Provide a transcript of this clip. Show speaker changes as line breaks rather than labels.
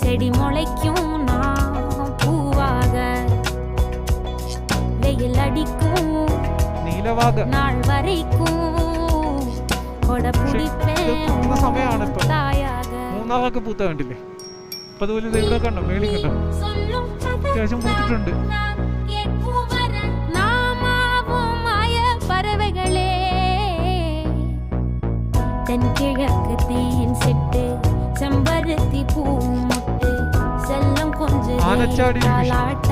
செடி முளைக்கும் நான் பூவாக வெயில் அடிக்கும்
നീലവാഗ
நாள் வரைக்கும் கொடை பிடிப்பேன்
പൂക്കുന്ന സമയമാണ് ഇപ്പൊ
தாயாக
മൂന്നാമൊക്കെ പൂത്ത കണ്ടില്ലേ അപ്പൊ അതുപോലെ ദേ ഇവിടെ കണ്ടോ മേളി കണ്ടോ
சொல்லும்
അത്യാവശ്യം പൂത്തിട്ടുണ്ട്
தென் கிழக்கு தேன் சிட்டு செம்பருத்தி பூ முட்டு செல்லம் கொஞ்சம் தாளாட்ட